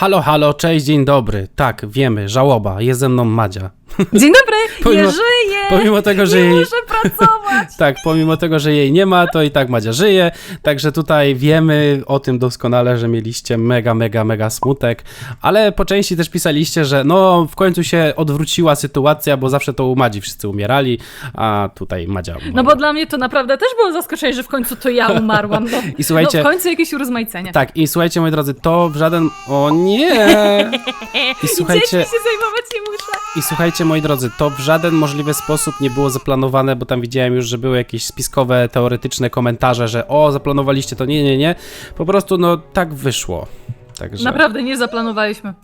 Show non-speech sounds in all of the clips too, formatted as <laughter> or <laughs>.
Halo, halo, cześć, dzień dobry. Tak, wiemy, żałoba, jest ze mną Madzia. Dzień dobry, <laughs> Pomimo- nie żyję! Pomimo tego, że nie jej... muszę pracować! <laughs> Tak, pomimo tego, że jej nie ma, to i tak Madzia żyje. Także tutaj wiemy o tym doskonale, że mieliście mega, mega, mega smutek. Ale po części też pisaliście, że no w końcu się odwróciła sytuacja, bo zawsze to u Madzi wszyscy umierali, a tutaj Madzia No umarła. bo dla mnie to naprawdę też było zaskoczenie, że w końcu to ja umarłam. No, I słuchajcie- no w końcu jakieś urozmaicenie. Tak, i słuchajcie, moi drodzy, to w żaden... O nie! <laughs> I słuchajcie... Dziećmi się zajmować nie muszę. I słuchajcie, moi drodzy, to w żaden możliwy sposób nie było zaplanowane, bo tam widziałem już, że były jakieś spiskowe, teoretyczne komentarze, że o, zaplanowaliście to, nie, nie, nie. Po prostu, no, tak wyszło. Także Naprawdę nie zaplanowaliśmy.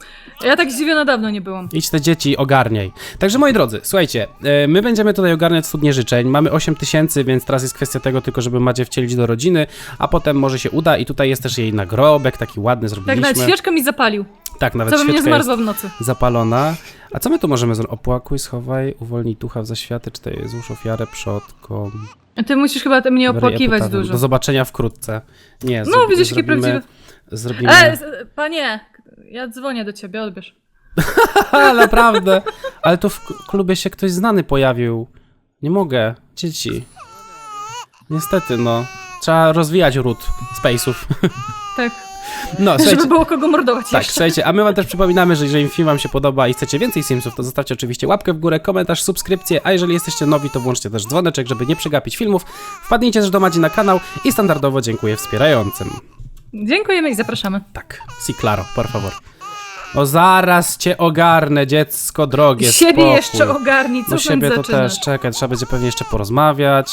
Ja tak zdziwiona dawno nie byłam. idź te dzieci, ogarniaj. Także, moi drodzy, słuchajcie, e, my będziemy tutaj ogarniać studnie życzeń. Mamy 8 tysięcy, więc teraz jest kwestia tego tylko, żeby Madzie wcielić do rodziny, a potem może się uda i tutaj jest też jej nagrobek, taki ładny Tak zrobiliśmy. nawet świeczkę mi zapalił. tak, nawet Co by mnie świeczka jest zmarzła w nocy. zapalona. A co my tu możemy zrobić? Opłakuj, schowaj, uwolnij ducha w zaświaty, czy to jest złóż ofiarę przodkom. Ty musisz chyba mnie opłakiwać dużo. Do zobaczenia wkrótce. Nie, No zrobi- widzisz, jakie prawdziwe... Zrobimy... E, panie, ja dzwonię do ciebie, odbierz. <laughs> Naprawdę. Ale tu w klubie się ktoś znany pojawił. Nie mogę. Dzieci. Niestety, no. Trzeba rozwijać ród Space'ów. <laughs> Tak, No, żeby było kogo mordować Tak, jeszcze. słuchajcie, a my wam też przypominamy, że jeżeli film wam się podoba i chcecie więcej Simsów, to zostawcie oczywiście łapkę w górę, komentarz, subskrypcję, a jeżeli jesteście nowi, to włączcie też dzwoneczek, żeby nie przegapić filmów. Wpadnijcie też do Madzi na kanał i standardowo dziękuję wspierającym. Dziękujemy i zapraszamy. Tak, si claro, por favor. No zaraz cię ogarnę, dziecko drogie, Siebie spokój. jeszcze ogarnij, co No siebie to też, czekaj, trzeba będzie pewnie jeszcze porozmawiać.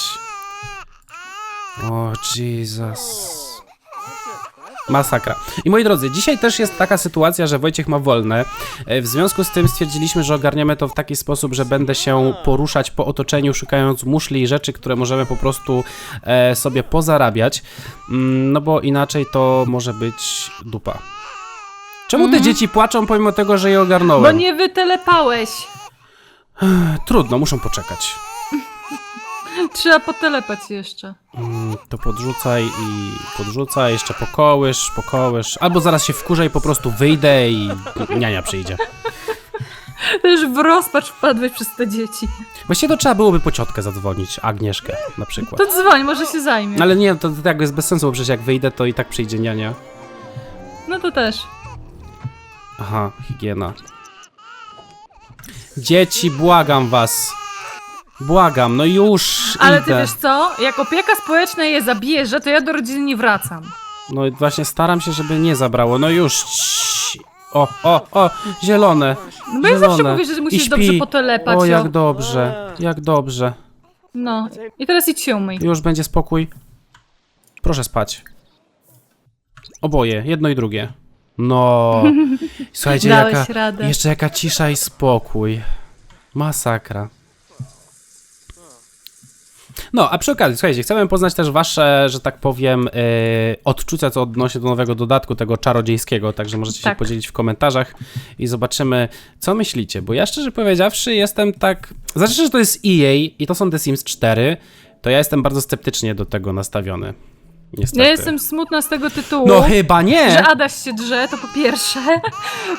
O, Jesus. Masakra. I moi drodzy, dzisiaj też jest taka sytuacja, że Wojciech ma wolne. E, W związku z tym stwierdziliśmy, że ogarniemy to w taki sposób, że będę się poruszać po otoczeniu, szukając muszli i rzeczy, które możemy po prostu e, sobie pozarabiać. Mm, No bo inaczej to może być dupa. Czemu te dzieci płaczą pomimo tego, że je ogarnąłem? Bo nie wytelepałeś. Trudno, muszą poczekać. <laughs> Trzeba potelepać jeszcze. Mm, To podrzucaj i podrzucaj, jeszcze pokołysz, pokołysz. Albo zaraz się wkurzę i po prostu wyjdę i niania przyjdzie. Też w rozpacz wpadłeś przez te dzieci. Właściwie to trzeba byłoby po ciotkę zadzwonić, Agnieszkę na przykład. To dzwoń, może się zajmie. Ale nie, to, to jakby jest bez sensu, bo przecież jak wyjdę, to i tak przyjdzie niania. No to też. Aha, higiena. Dzieci, błagam was. Błagam, no już Ale ty idę. wiesz co? Jak opieka społeczna je zabierze, to ja do rodziny nie wracam. No i właśnie staram się, żeby nie zabrało. No już. O, o, o, zielone. No ja zawsze zielone. mówię, że I musisz śpi. dobrze potelepać. O, o. jak dobrze, jak dobrze. No. I teraz idź się umyj. Już będzie spokój. Proszę spać. Oboje, jedno i drugie. No. <laughs> Słuchajcie, Dałeś jaka, radę. jeszcze jaka cisza i spokój. Masakra. No, a przy okazji, słuchajcie, chciałbym poznać też wasze, że tak powiem, yy, odczucia, co odnośnie do nowego dodatku, tego czarodziejskiego, także możecie się Tak. podzielić w komentarzach i zobaczymy, co myślicie, bo ja szczerze powiedziawszy jestem tak... Znaczy, że to jest EA i to są The Sims 4, to ja jestem bardzo sceptycznie do tego nastawiony. Niestety. Ja jestem smutna z tego tytułu. No chyba nie! Że Adaś się drze, to po pierwsze. <laughs>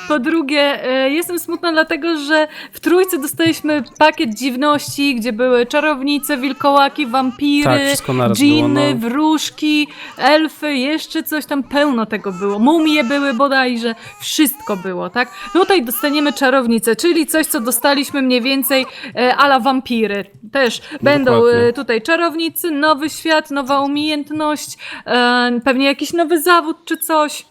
Po drugie, e, jestem smutna dlatego, że w trójce dostaliśmy pakiet dziwności, gdzie były czarownice, wilkołaki, Tak, wampiry, wszystko naraz dżiny, było, no. wróżki, elfy, jeszcze coś tam pełno tego było. Mumie były bodajże, wszystko było, tak? Tutaj dostaniemy czarownicę, czyli coś, co dostaliśmy mniej więcej e, ala wampiry. Też będą Dokładnie. e, tutaj czarownicy, nowy świat, nowa umiejętność, pewnie jakiś nowy zawód czy coś.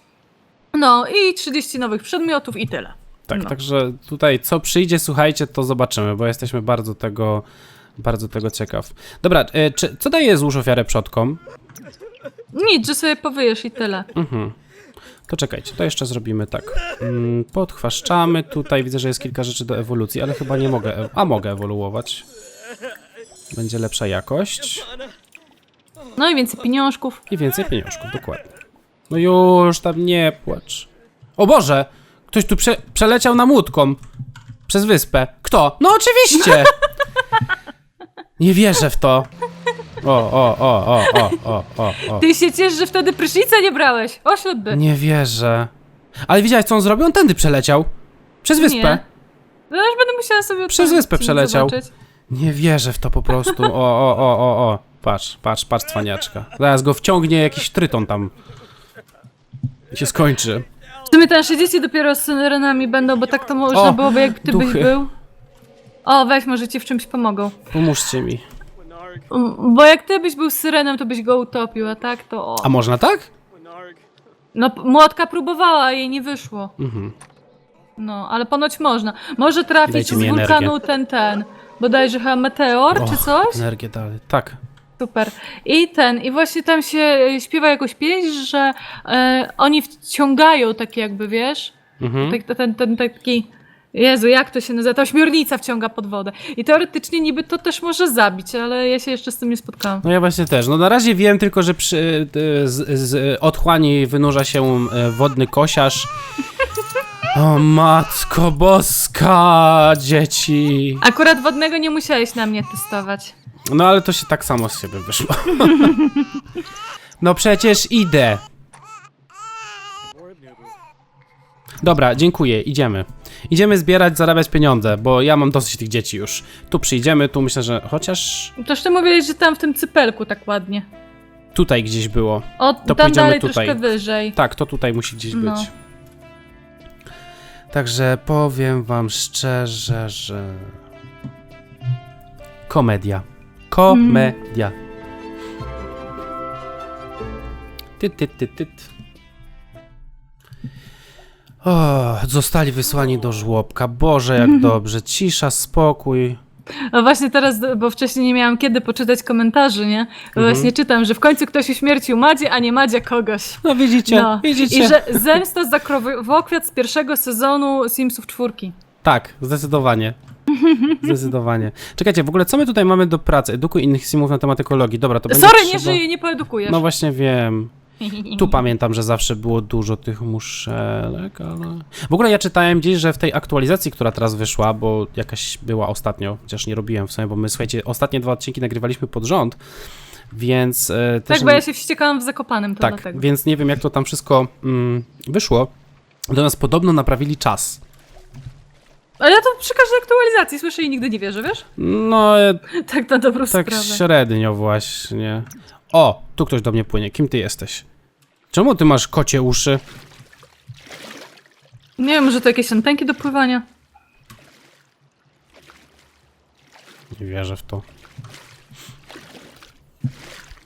No i 30 nowych przedmiotów i tyle. Tak, No. także tutaj co przyjdzie, słuchajcie, to zobaczymy, bo jesteśmy bardzo tego, bardzo tego ciekaw. Dobra, e, czy, co daje złóż ofiarę przodkom? Nic, że sobie powyjesz i tyle. Mhm. To czekajcie, to jeszcze zrobimy tak. Mm, Podchwaszczamy, tutaj widzę, że jest kilka rzeczy do ewolucji, ale chyba nie mogę, a mogę ewoluować. Będzie lepsza jakość No i więcej pieniążków. i więcej pieniążków, dokładnie. No już tam nie płacz. O Boże! Ktoś tu prze przeleciał na łódką przez wyspę. Kto? No oczywiście! Nie wierzę w to. O, o, o, o, o, o, o, o. Ty się ciesz, że wtedy prysznica nie brałeś. Oślepby. Nie wierzę. Ale widziałeś, co on zrobił? On tędy przeleciał. Przez wyspę. Nie. No już będę musiała sobie Przez wyspę przeleciał. zobaczyć. Nie wierzę w to po prostu. O, o, o, o, o. Patrz, patrz, patrz, cwaniaczka. Zaraz go wciągnie jakiś tryton tam. I się skończy. W sumie te nasze dzieci dopiero z syrenami będą, bo tak to można O, byłoby, jak ty byś duchy. był. O, weź, może ci w czymś pomogą. Pomóżcie mi. Mm, Bo jak ty byś był syrenem, to byś go utopił, a tak to o. A można tak? No, p- młotka próbowała, a jej nie wyszło. Mhm. No, ale ponoć można. Może trafić Dajcie z mi wulkanu energię. ten, ten. Bodajże chyba meteor, czy Och, coś? Energię dalej. Tak. Super. I ten, i właśnie tam się e, śpiewa jakąś pieśń, że e, oni wciągają takie jakby, wiesz? Mhm. Tak, ten, ten taki. Jezu, jak to się nazywa? Ta ośmiornica wciąga pod wodę. I teoretycznie niby to też może zabić, ale ja się jeszcze z tym nie spotkałam. No ja właśnie też. No na razie wiem tylko, że przy, y, z, z otchłani wynurza się y, wodny kosiarz. O matko boska, dzieci. Akurat wodnego nie musiałeś na mnie testować. No ale to się tak samo z siebie wyszło. <laughs> No przecież idę. Dobra, dziękuję, idziemy. Idziemy zbierać, zarabiać pieniądze, bo ja mam dosyć tych dzieci już. Tu przyjdziemy, tu myślę, że chociaż Toż ty mówiłeś, że tam w tym cypelku tak ładnie. tutaj gdzieś było. O, To tam pójdziemy dalej tutaj. troszkę wyżej. Tak, to tutaj musi gdzieś No. być. Także powiem wam szczerze, że... Komedia. Komedia. Tyt, tyt, tyt, tyt. O, zostali wysłani do żłobka. Boże, jak <laughs> dobrze. Cisza, spokój. A właśnie teraz, bo wcześniej nie miałam kiedy poczytać komentarzy, nie? Mhm. Właśnie czytam, że w końcu ktoś uśmiercił Madzie, a nie Madzia kogoś. No widzicie, No. widzicie. I że zemsta za krowokwiat z pierwszego sezonu Simsów czwórki. Tak, zdecydowanie. <laughs> Zdecydowanie. Czekajcie, w ogóle co my tutaj mamy do pracy? Edukuj innych simów na temat ekologii. Dobra, to będzie Sorry, nie trzeba... żyję, nie poedukujesz. No właśnie wiem. <laughs> Tu pamiętam, że zawsze było dużo tych muszelek, ale... W ogóle ja czytałem gdzieś, że w tej aktualizacji, która teraz wyszła, bo jakaś była ostatnio, chociaż nie robiłem w sumie, bo my, słuchajcie, ostatnie dwa odcinki nagrywaliśmy pod rząd, więc e, też... tak, bo ja się wściekałam w Zakopanem, to tak, dlatego. więc nie wiem, jak to tam wszystko mm, wyszło. Do nas podobno naprawili czas. Ale ja to przy każdej aktualizacji słyszę i nigdy nie wierzę, wiesz? No, e, <laughs> Tak na dobrą tak sprawę. średnio właśnie. O, tu ktoś do mnie płynie. Kim ty jesteś? Czemu ty masz kocie uszy? Nie wiem, może to jakieś antenki do pływania? Nie wierzę w to.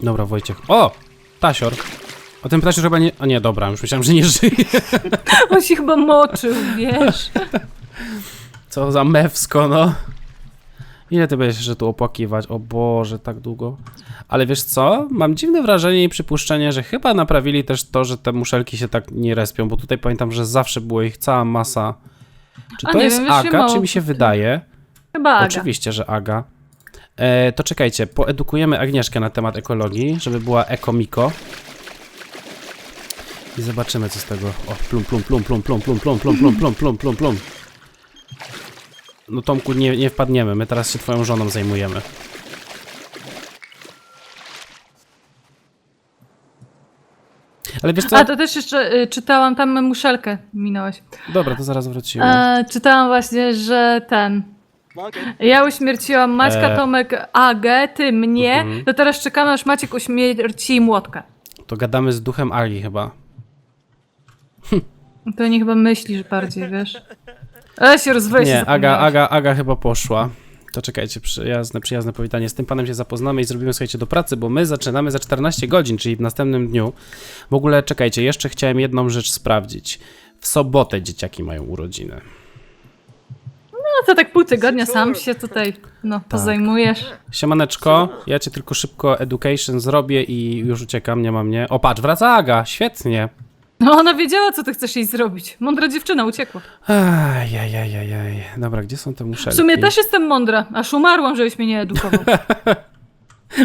Dobra, Wojciech. O! Tasior. A ten Tasior chyba nie... A nie, dobra, już myślałem, że nie żyje. <laughs> On się chyba moczył, wiesz? <laughs> Co za mewsko, no. Ile ty będziesz jeszcze tu opłakiwać? O Boże, tak długo. Ale wiesz co? Mam dziwne wrażenie i przypuszczenie, że chyba naprawili też to, że te muszelki się tak nie respią, bo tutaj pamiętam, że zawsze było ich cała masa. Czy A to nie jest wiem, już się Aga, mało czy mi się wydaje? Chyba Aga. Oczywiście, że Aga. E, to czekajcie, poedukujemy Agnieszkę na temat ekologii, żeby była ekomiko. I zobaczymy, co z tego. O, plum, plum, plum, plum, plum, plum, plum, plum, plum, plum, plum, plum, plum. No Tomku, nie, nie wpadniemy, my teraz się twoją żoną zajmujemy. Ale wiesz co? A to też jeszcze y, czytałam, tam muszelkę minąłeś. Dobra, to zaraz wrócimy. E, czytałam właśnie, że ten. Ja uśmierciłam Maćka, E. Tomek, Agę, ty mnie. Mhm. To teraz czekamy, aż Maciek uśmierci młotka. To gadamy z duchem Agi chyba. To nie chyba myślisz bardziej, wiesz? Ale się rozwoję się Nie, Aga. Aga, Aga chyba poszła. To czekajcie, przyjazne, przyjazne powitanie. Z tym panem się zapoznamy i zrobimy, słuchajcie, do pracy, bo my zaczynamy za 14 godzin, czyli w następnym dniu. W ogóle, czekajcie, jeszcze chciałem jedną rzecz sprawdzić. W sobotę dzieciaki mają urodziny. No to tak pół tygodnia sam się tutaj, no, Tak. pozajmujesz. Siemaneczko, ja cię tylko szybko education zrobię i już uciekam, nie ma mnie. O, patrz, wraca Aga, świetnie. No ona wiedziała, co ty chcesz jej zrobić. Mądra dziewczyna uciekła. Ajajajajaj. Dobra, gdzie są te W muszelki? sumie też jestem mądra, aż umarłam, żebyś mnie nie edukował. <laughs>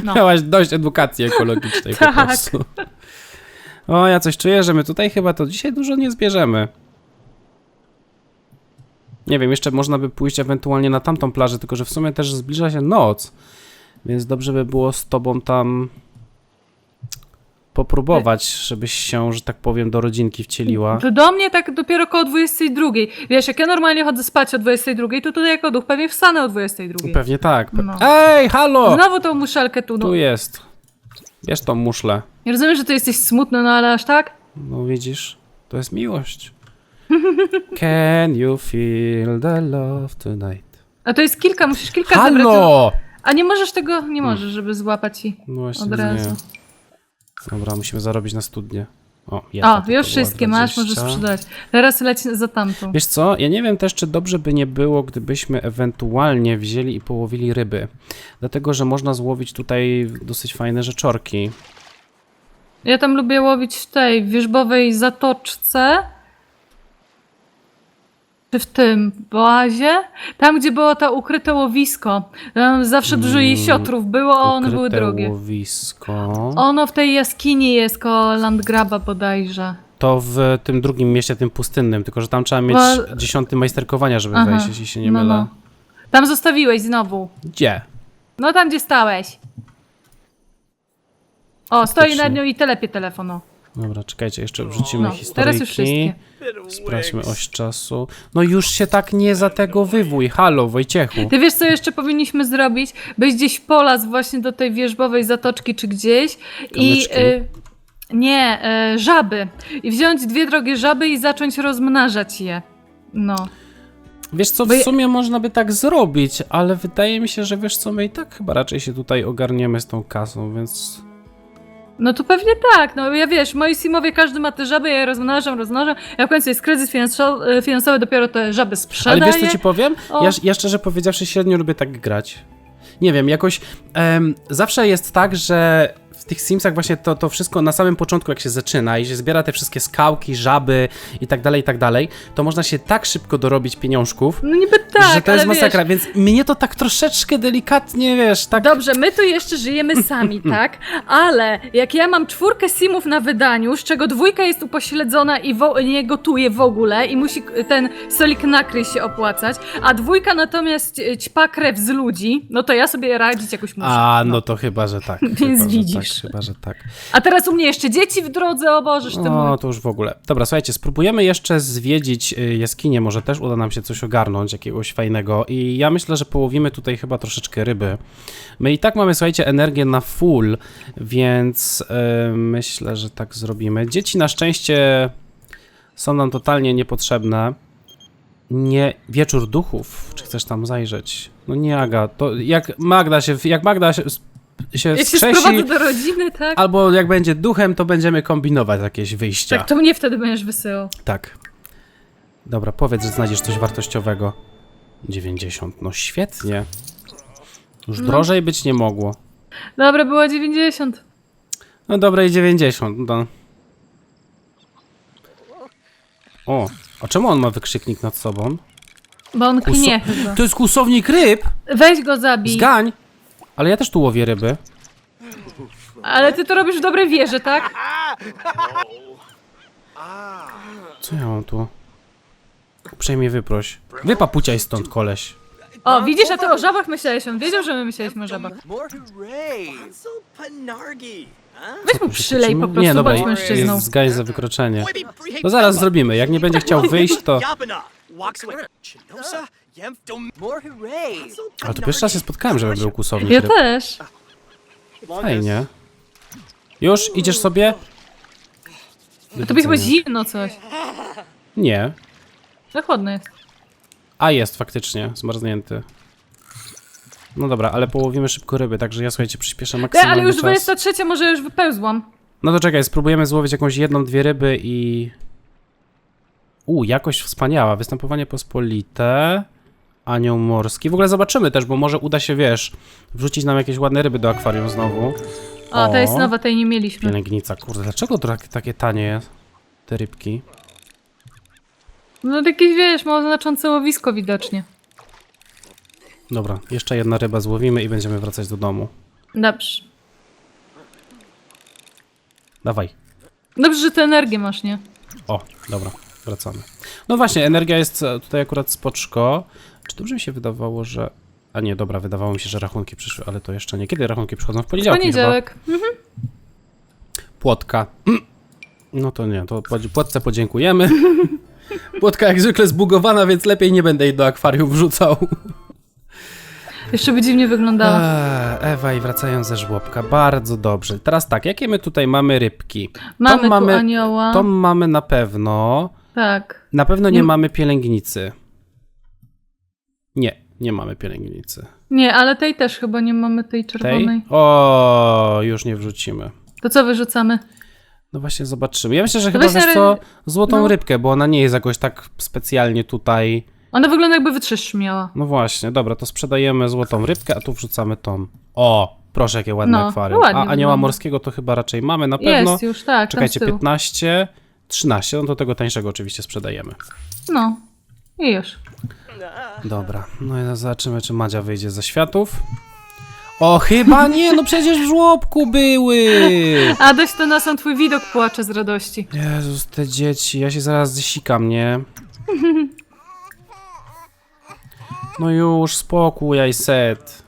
No. Miałaś dość edukacji ekologicznej po <laughs> Tak. prostu. O, ja coś czuję, że my tutaj chyba to dzisiaj dużo nie zbierzemy. Nie wiem, jeszcze można by pójść ewentualnie na tamtą plażę, tylko że w sumie też zbliża się noc. Więc dobrze by było z tobą tam popróbować, żebyś się, że tak powiem, do rodzinki wcieliła. To do mnie tak dopiero koło 22. Wiesz, jak ja normalnie chodzę spać o 22, to tutaj jako duch pewnie wstanę o 22. Pewnie tak. Pe- No. Ej, halo! Znowu tą muszelkę tu. No. Tu jest. Bierz tą muszlę. Ja rozumiem, że ty jesteś smutny, no ale aż tak? No widzisz, to jest miłość. <laughs> Can you feel the love tonight? A to jest kilka, musisz kilka zebrać. Halo! A nie możesz tego, nie możesz, żeby złapać i No od nie. Dobra, musimy zarobić na studnie. O, jedna O, już wszystkie masz, 20. możesz sprzedać. Teraz leć za tamtą. Wiesz co, ja nie wiem też, czy dobrze by nie było, gdybyśmy ewentualnie wzięli i połowili ryby. Dlatego, że można złowić tutaj dosyć fajne rzeczorki. Ja tam lubię łowić w tej wierzbowej zatoczce. Czy w tym bazie? Tam, gdzie było to ukryte łowisko. Tam zawsze dużo jesiotrów było, a one były Ukryte drogie. łowisko. Ono w tej jaskini jest koło Landgraba bodajże. To w tym drugim mieście, tym pustynnym, tylko że tam trzeba mieć Bo- dziesiąty majsterkowania, żeby Aha, wejść, jeśli się nie no, mylę. no. Tam zostawiłeś znowu. Gdzie? No tam, gdzie stałeś. O, stoi Faktycznie. nad nią i telepie telefon. o. Dobra, czekajcie, jeszcze wrzucimy No, historyjki. teraz już wszystkie. Sprawdźmy oś czasu. No już się tak nie zategowywuj. Halo, Wojciechu. Ty wiesz, co jeszcze powinniśmy zrobić? Być gdzieś w polas właśnie do tej wierzbowej zatoczki czy gdzieś i... Kamyczki? Y, nie, y, żaby. I wziąć dwie drogie żaby i zacząć rozmnażać je. No. Wiesz co, w ja- sumie można by tak zrobić, ale wydaje mi się, że wiesz co, my i tak chyba raczej się tutaj ogarniemy z tą kasą, więc... No to pewnie tak, no ja wiesz, moi simowie każdy ma te żaby, ja je rozmnażam, rozmnażam, a w końcu jest kryzys y, finansowy, dopiero te żaby sprzedaję. Ale wiesz co ci powiem? O. Ja, ja szczerze powiedziawszy średnio lubię tak grać. Nie wiem, jakoś em, zawsze jest tak, że w tych Simsach właśnie to, to wszystko na samym początku, jak się zaczyna i się zbiera te wszystkie skałki, żaby i tak dalej, i tak dalej, to można się tak szybko dorobić pieniążków, No niby tak, że to jest ale masakra, wiesz, więc mnie to tak troszeczkę delikatnie, wiesz, tak... Dobrze, my tu jeszcze żyjemy sami, <laughs> tak? Ale jak ja mam czwórkę simów na wydaniu, z czego dwójka jest upośledzona i wo- nie gotuje w ogóle i musi k- ten solik nakryj się opłacać, a dwójka natomiast e, ćpa krew z ludzi, no to ja sobie radzić jakoś muszę. A, no to chyba, że tak. <laughs> Więc chyba, że widzisz. Chyba, że tak. A teraz u mnie jeszcze dzieci w drodze, o Bożeż ty No, to już w ogóle. Dobra, słuchajcie, spróbujemy jeszcze zwiedzić y, jaskinię, może też uda nam się coś ogarnąć, jakiegoś fajnego i ja myślę, że połowimy tutaj chyba troszeczkę ryby. My i tak mamy, słuchajcie, energię na full, więc y, myślę, że tak zrobimy. Dzieci na szczęście są nam totalnie niepotrzebne. Nie, wieczór duchów, czy chcesz tam zajrzeć? No nie, Aga, to jak Magda się, jak Magda się, się Jak wskrzesi, do rodziny, tak? albo jak będzie duchem, to będziemy kombinować jakieś wyjścia. Tak, to mnie wtedy będziesz wysyłał. Tak. Dobra, powiedz, że znajdziesz coś wartościowego. 90. No świetnie. Już drożej być nie mogło. Dobra, było 90. No dobra, i 90. No. O, a czemu on ma wykrzyknik nad sobą? Bo on Kuso- knie chyba. To jest kłusownik ryb! Weź go zabij. Zgań! Ale ja też tu łowię ryby. Ale ty to robisz w dobrej wierze, tak? Co ja mam tu? Uprzejmie wyproś. Wypapuciaj stąd, koleś. O, widzisz, a ty o żabach myślałeś, on wiedział, że my myśleliśmy o żabach. More hooray! Panargi! Weź mu przylej po prostu, Nie, dobra, bądź mężczyzną. jest zgań za wykroczenie. No zaraz zrobimy. Jak nie będzie chciał wyjść, to... Yabana! Walks away. Chinosa? Ale to pierwszy raz się spotkałem, żeby był kłusownik Ja ryb. też. Fajnie. Już? Idziesz sobie? Do To by chyba widzenia. zimno coś. Nie. Za chłodno jest. A jest faktycznie, zmarznięty. No dobra, ale połowimy szybko ryby, także ja słuchajcie, przyspieszę Te, maksymalnie ale już czas. 23, może już wypełzłam. No to czekaj, spróbujemy złowić jakąś jedną, dwie ryby i... U, jakość wspaniała. Występowanie pospolite. Anioł morski. W ogóle zobaczymy też, bo może uda się, wiesz, wrzucić nam jakieś ładne ryby do akwarium znowu. O, to jest nowa, tej nie mieliśmy. Pielęgnica, kurde, dlaczego to tak, takie tanie jest? Te rybki. No jakieś, wiesz, ma znaczące łowisko widocznie. Dobra, jeszcze jedna ryba złowimy i będziemy wracać do domu. Dobrze. Dawaj. Dobrze, że ty energię masz, nie? O, dobra, wracamy. No właśnie, energia jest e, tutaj akurat spoczko. Czy dobrze mi się wydawało, że... A nie, dobra, wydawało mi się, że rachunki przyszły, ale to jeszcze nie. Kiedy rachunki przychodzą? W poniedziałek. Poniedziałek. Mhm. płotka. No to nie, to płotce podziękujemy. <laughs> Płotka jak zwykle zbugowana, więc lepiej nie będę jej do akwarium wrzucał. Jeszcze by dziwnie wyglądała. Eee, Ewa i wracają ze żłobka. Bardzo dobrze. Teraz tak, jakie my tutaj mamy rybki? Mamy, to mamy, anioła. to mamy na pewno. Tak. Na pewno nie Nie- mamy pielęgnicy. Nie, nie mamy pielęgnicy. Nie, ale tej też chyba nie mamy tej Tej? czerwonej. O, już nie wrzucimy. To co wyrzucamy? No właśnie zobaczymy. Ja myślę, że No chyba wiesz co, złotą no. rybkę, bo ona nie jest jakoś tak specjalnie tutaj. Ona wygląda jakby wytrysz miała. No właśnie, dobra, to sprzedajemy złotą rybkę, a tu wrzucamy tą. O, proszę jakie ładne No, akwarium. ładnie a anioła wygląda. morskiego to chyba raczej mamy na pewno. Jest już, tak. Czekajcie, tam z tyłu. 15, 13, no to tego tańszego oczywiście sprzedajemy. No. I już. Dobra, no i zobaczymy, czy Madzia wyjdzie ze światów. O, chyba nie, no przecież w żłobku były! Adaś, to na sam twój widok płacze z radości. Jezus, te dzieci, ja się zaraz zesikam, nie? No już, spokój, set.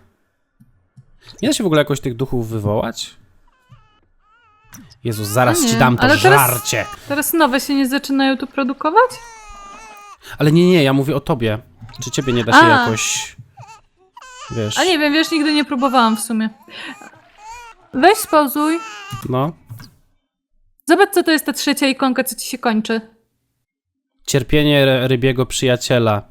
Nie da się w ogóle jakoś tych duchów wywołać? Jezus, zaraz nie, ci dam to ale teraz- żarcie. Teraz nowe się nie zaczynają tu produkować? Ale nie, nie, ja mówię o tobie. Czy ciebie nie da się A. jakoś... Wiesz... A nie wiem, wiesz, nigdy nie próbowałam w sumie. Weź spauzuj. No. Zobacz, co to jest ta trzecia ikonka, co ci się kończy. Cierpienie ry- rybiego przyjaciela.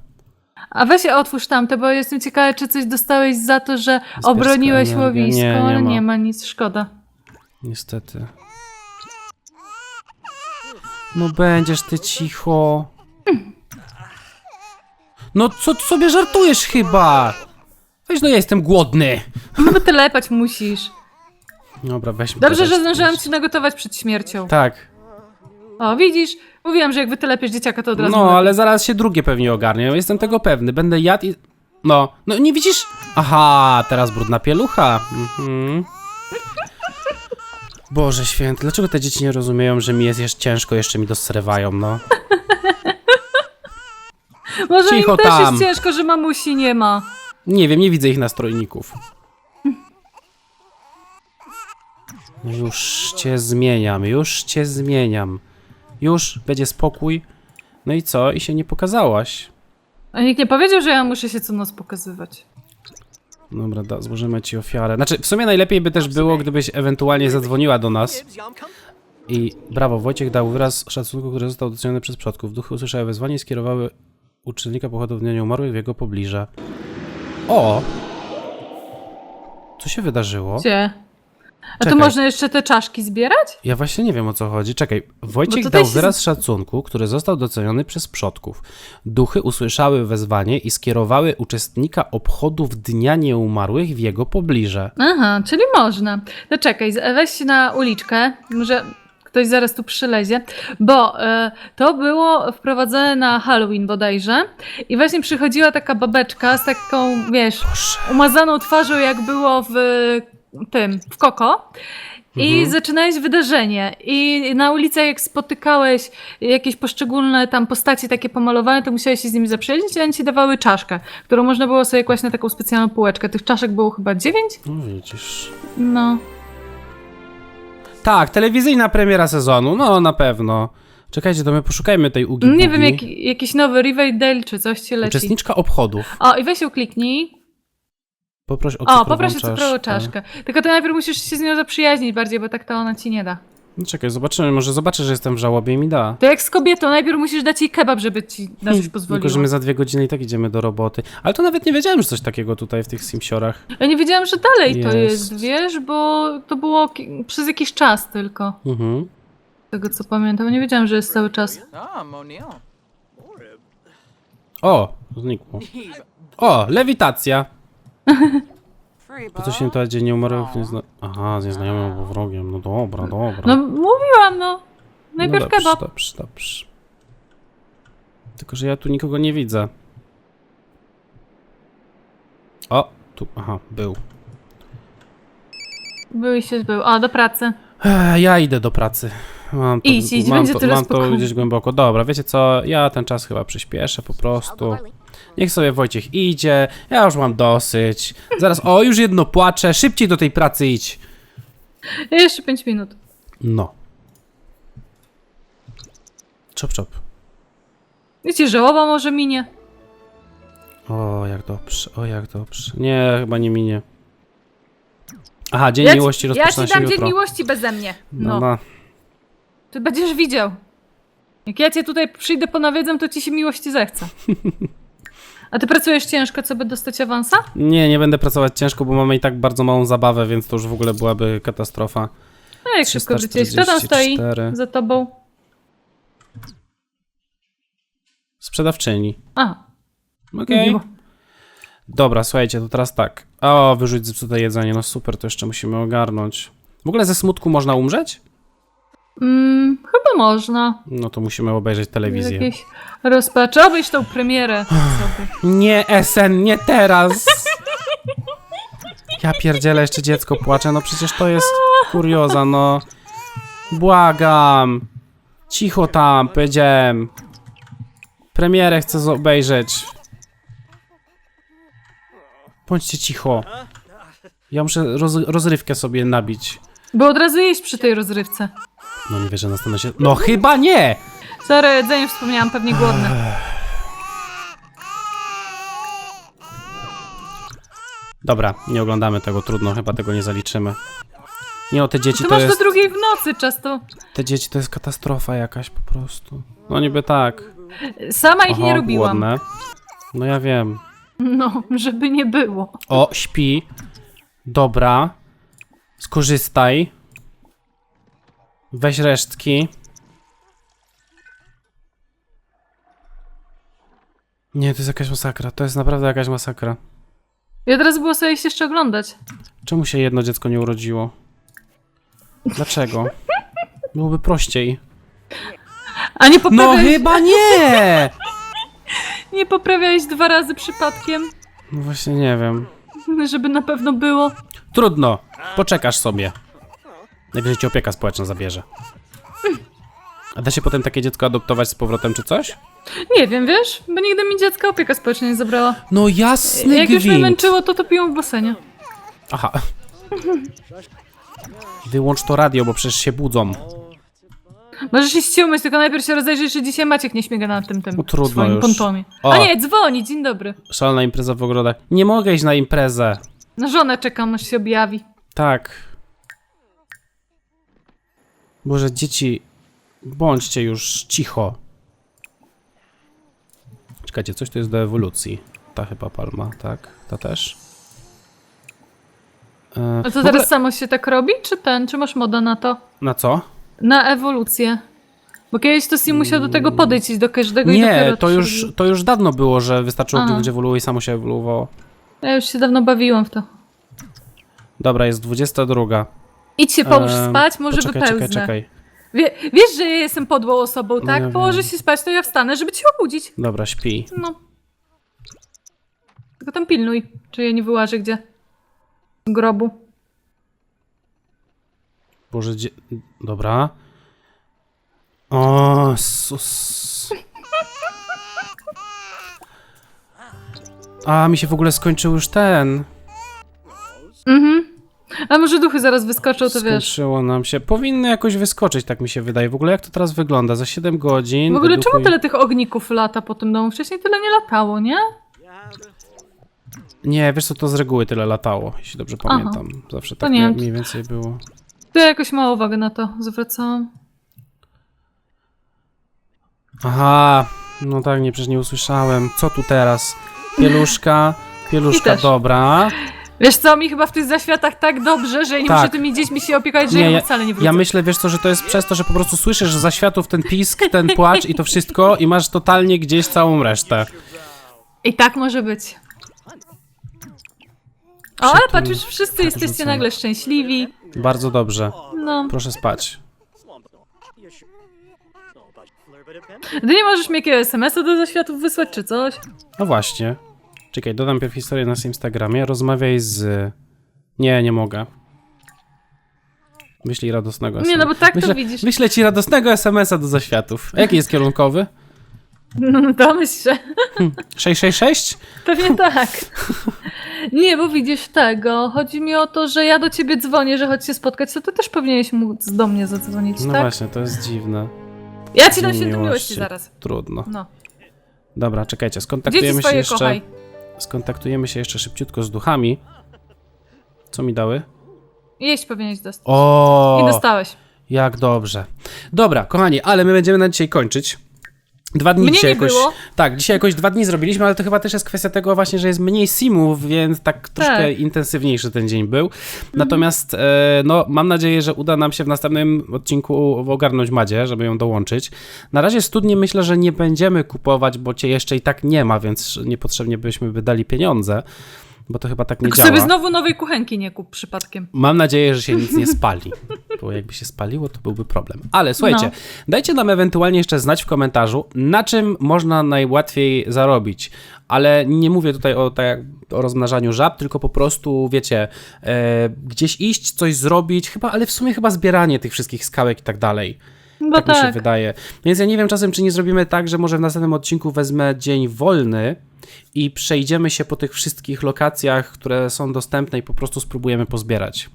A weź otwórz tamte, bo jestem ciekawa, czy coś dostałeś za to, że obroniłeś energia. łowisko, Nie, nie ale ma. nie ma nic, szkoda. Niestety. No będziesz ty cicho. No co ty sobie żartujesz chyba? Weź no ja jestem głodny. No wytelepać musisz. Dobra, weź Dobrze, że zdążyłam ci nagotować przed śmiercią. Tak. O, widzisz? Mówiłam, że jak wytelepiesz dzieciaka, to od razu... No, ale zaraz się drugie pewnie ogarnie. Jestem tego pewny. Będę jadł i... No, no nie widzisz? Aha, teraz brudna pielucha. Mhm. Boże święty, dlaczego te dzieci nie rozumieją, że mi jest jeszcze ciężko, jeszcze mi dosrewają, no? <laughs> Może cicho im też tam. jest ciężko, że mamusi nie ma. Nie wiem, nie widzę ich nastrojników. Już cię zmieniam, już cię zmieniam. Już będzie spokój. No i co? I się nie pokazałaś. A nikt nie powiedział, że ja muszę się co noc pokazywać. Dobra, da, złożymy ci ofiarę. Znaczy, w sumie najlepiej by też było, gdybyś ewentualnie zadzwoniła do nas. I brawo, Wojciech dał wyraz szacunku, który został doceniony przez przodków. Duchy usłyszały wezwanie i skierowały uczynnika pochodu nieumarłych w jego pobliże. O! Co się wydarzyło? Gdzie? A Czekaj. to można jeszcze te czaszki zbierać? Ja właśnie nie wiem o co chodzi. Czekaj, Wojciech tutaj dał wyraz szacunku, który został doceniony przez przodków. Duchy usłyszały wezwanie i skierowały uczestnika obchodów Dnia Nieumarłych w jego pobliże. Aha, czyli można. To czekaj, z- weź się na uliczkę, może ktoś zaraz tu przylezie, bo e, to było wprowadzone na Halloween bodajże i właśnie przychodziła taka babeczka z taką, wiesz, umazaną twarzą jak było w tym, w Koko. I Mhm. zaczynałeś wydarzenie. I na ulicach, jak spotykałeś jakieś poszczególne tam postacie takie pomalowane, to musiałeś się z nimi zaprzyjaźnić, i oni ci dawały czaszkę, którą można było sobie kłaść na taką specjalną półeczkę. Tych czaszek było chyba dziewięć? No widzisz. No. Tak, telewizyjna premiera sezonu, no na pewno. Czekajcie, to my poszukajmy tej Ugi Nie wiem, jak, jakiś nowy Riverdale czy coś ci leci. Uczestniczka obchodów. O, i weź ją kliknij. Poproś o O, cukrową poproszę cukrową czaszkę. Tylko to najpierw musisz się z nią zaprzyjaźnić bardziej, bo tak to ona ci nie da. No, czekaj, zobaczymy, może zobaczę, że jestem w żałobie i mi da. To jak z kobietą, najpierw musisz dać jej kebab, żeby ci na coś pozwoliło. Tylko, że my za dwie godziny i tak idziemy do roboty. Ale to nawet nie wiedziałem, że coś takiego tutaj w tych simsiorach. Ja nie wiedziałam, że dalej to Jest. jest, wiesz, bo to było ki- przez jakiś czas tylko. Mhm. Z tego co pamiętam. Nie wiedziałam, że jest cały czas. Ah. O, znikło. O, lewitacja. Po co się to dzieje nie umarł? Nie zna... Aha, z nieznajomym albo wrogiem. No dobra, dobra. No mówiłam, no. Najpierw no dobrze, kebab. dobrze, dobrze. Tylko, że ja tu nikogo nie widzę. O, tu, aha, był. Był i się zbył. O, do pracy. Ech, ja idę do pracy. Mam to, Idź, idź, mam będzie to, tyle mam to spokoju. gdzieś głęboko. Dobra, wiecie co? Ja ten czas chyba przyspieszę po prostu. Niech sobie Wojciech idzie. Ja już mam dosyć. Zaraz, o, już jedno płacze. Szybciej do tej pracy idź. Jeszcze 5 minut. No. Czop, czop. Wiecie, żałoba może minie. O, jak dobrze, o, jak dobrze. Nie, chyba nie minie. Aha, Dzień Ja ci- Miłości Ja rozpoczyna ci się dam dzień jutro. miłości beze mnie. No, No. no. Ty będziesz widział. Jak ja cię tutaj przyjdę ponawiedzam, to ci się miłości zechce. <laughs> A ty pracujesz ciężko, co by dostać awansa? Nie, nie będę pracować ciężko, bo mamy i tak bardzo małą zabawę, więc to już w ogóle byłaby katastrofa. No jak szybko wróciłeś. Kto tam stoi 344. za tobą? Sprzedawczyni. A, Okej. miło. Dobra, słuchajcie, to teraz tak. O, wyrzuć zepsute jedzenie, no super, to jeszcze musimy ogarnąć. W ogóle ze smutku można umrzeć? Mm, chyba można. No to musimy obejrzeć telewizję. Jakieś rozpacz. Obejrz tą premierę sobie. Nie, SN, nie teraz! Ja pierdzielę, jeszcze dziecko płacze, no przecież to jest kurioza, no. Błagam. Cicho tam, powiedziałem. Premierę chcę obejrzeć. Bądźcie cicho. Ja muszę roz, rozrywkę sobie nabić. Bo od razu jeść przy tej rozrywce. No nie wierzę, nastanę się... No chyba nie! Sorry, jedzenie wspomniałam, pewnie głodne. Dobra, nie oglądamy tego, trudno, chyba tego nie zaliczymy. Nie no, te dzieci Ty to masz jest... do drugiej w nocy często. Te dzieci to jest katastrofa jakaś po prostu. No niby tak. Sama ich nie Oho, robiłam. głodne. No ja wiem. No, żeby nie było. O, śpi. Dobra. Skorzystaj. Weź resztki. Nie, to jest jakaś masakra. To jest naprawdę jakaś masakra. I od razu było sobie jeszcze oglądać. Czemu się jedno dziecko nie urodziło? Dlaczego? Byłoby prościej. A nie No poprawiałeś, chyba nie! <laughs> nie poprawiałeś dwa razy przypadkiem, No właśnie nie wiem. żeby na pewno było. Trudno. Poczekasz sobie. Jak cię opieka społeczna zabierze. A da się potem takie dziecko adoptować z powrotem czy coś? Nie wiem, wiesz? Bo nigdy mi dziecka opieka społeczna nie zabrała. No jasny Jak już mnie gwint. męczyło, to topiłam w basenie. Aha. Wyłącz to radio, bo przecież się budzą. Możesz iść się umyć, tylko najpierw się rozejrzyj, czy dzisiaj Maciek nie śmiga na tym, tym No trudno swoim już. pontonie. O. A nie, dzwoni, dzień dobry. Szalona impreza w ogrodach. Nie mogę iść na imprezę. Na żonę czekam, aż się objawi. Tak. Boże, dzieci, bądźcie już cicho. Czekajcie, coś tu jest do ewolucji. Ta chyba palma, tak? Ta też? E, A to ogóle- teraz samo się tak robi, czy ten, czy masz moda na to? Na co? Na ewolucję. Bo kiedyś to si musiał do tego podejść i do każdego i Nie, dopiero to już, to już dawno było, że wystarczyło Aha. kliknąć ewoluuje i samo się ewoluowało. Ja już się dawno bawiłam w to. Dobra, jest 22. Idź się połóż spać, może poczekaj, wypełznę. czekaj, czekaj. Wie, wiesz, że ja jestem podłą osobą, tak? ja Położę wiem. się spać, to ja wstanę, żeby cię obudzić. Dobra, śpi. No. Tylko tam pilnuj, czy ja nie wyłażę gdzie. Z grobu. Boże, dzie... Dobra. O, sus. A, mi się w ogóle skończył już ten. Mhm. A może duchy zaraz wyskoczą, to wiesz. Skończyło nam się. Powinny jakoś wyskoczyć, tak mi się wydaje. W ogóle jak to teraz wygląda? Za 7 godzin. W ogóle czemu tyle tych ogników lata po tym domu? Wcześniej tyle nie latało, nie? Nie, wiesz co, to z reguły tyle latało, jeśli dobrze Aha. pamiętam. Zawsze tak nie mniej, wiem. mniej więcej było. To ja jakoś mało uwagę na to zwracałam. Aha, no tak, nie, przecież nie usłyszałem. Co tu teraz? Pieluszka, <laughs> pieluszka, też. dobra. Wiesz co, mi chyba w tych zaświatach tak dobrze, że ja nie Tak. muszę tymi dziećmi się opiekować, że Nie, ja, wcale nie wrócę. Ja myślę, wiesz co, że to jest przez to, że po prostu słyszysz za światów ten pisk, ten płacz i to wszystko i masz totalnie gdzieś całą resztę. I tak może być. O, ale patrz, już wszyscy jesteście nagle szczęśliwi. Bardzo dobrze. No. Proszę spać. Ty nie możesz mi jakiegoś SMS-a do zaświatów wysłać, czy coś? No właśnie. Czekaj, dodam pierw historię na Instagramie. Rozmawiaj z... Nie, nie mogę. Wyślij radosnego Nie, SMS. no bo tak to Wyślę, widzisz. Wyślę ci radosnego SMS-a do zaświatów. Jaki jest kierunkowy? No, to myślę. 666? Pewnie tak. Nie, bo widzisz tego. Chodzi mi o to, że ja do ciebie dzwonię, że chodź się spotkać, to ty też powinieneś móc do mnie zadzwonić, No tak? właśnie, to jest dziwne. Ja ci dam Dzień świętą miłości zaraz. Trudno. No. Dobra, czekajcie, skontaktujemy się jeszcze. kochaj. Skontaktujemy się jeszcze szybciutko z duchami. Co mi dały? Jeść powinieneś dostać. O! I dostałeś. Jak dobrze. Dobra, kochani, ale my będziemy na dzisiaj kończyć. Dwa dni Mnie dzisiaj nie jakoś. było. Tak, dzisiaj jakoś dwa dni zrobiliśmy, ale to chyba też jest kwestia tego właśnie, że jest mniej simów, więc tak troszkę Tak. intensywniejszy ten dzień był. Natomiast e, no, mam nadzieję, że uda nam się w następnym odcinku ogarnąć Madzie, żeby ją dołączyć. Na razie studnie myślę, że nie będziemy kupować, bo cię jeszcze i tak nie ma, więc niepotrzebnie byśmy wydali pieniądze, bo to chyba tak nie Tylko działa. sobie znowu nowej kuchenki nie kup przypadkiem. Mam nadzieję, że się <laughs> nic nie spali, bo jakby się spaliło, to byłby problem. Ale słuchajcie, No. dajcie nam ewentualnie jeszcze znać w komentarzu, na czym można najłatwiej zarobić. Ale nie mówię tutaj o, tak, o rozmnażaniu żab, tylko po prostu, wiecie, e, gdzieś iść, coś zrobić, chyba, ale w sumie chyba zbieranie tych wszystkich skałek i tak dalej. Bo tak, mi się tak. wydaje. Więc ja nie wiem czasem, czy nie zrobimy tak, że może w następnym odcinku wezmę dzień wolny i przejdziemy się po tych wszystkich lokacjach, które są dostępne i po prostu spróbujemy pozbierać.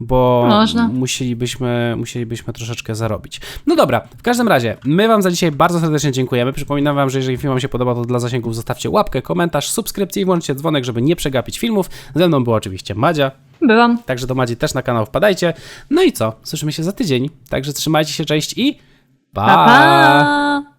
Bo Można. musielibyśmy, musielibyśmy troszeczkę zarobić. No dobra, w każdym razie, my Wam za dzisiaj bardzo serdecznie dziękujemy. Przypominam Wam, że jeżeli film Wam się podoba, to dla zasięgów zostawcie łapkę, komentarz, subskrypcję i włączcie dzwonek, żeby nie przegapić filmów. Ze mną była oczywiście Madzia. Byłam. Także do Madzi też na kanał wpadajcie. No i co? Słyszymy się za tydzień. Także trzymajcie się, cześć i Pa, pa!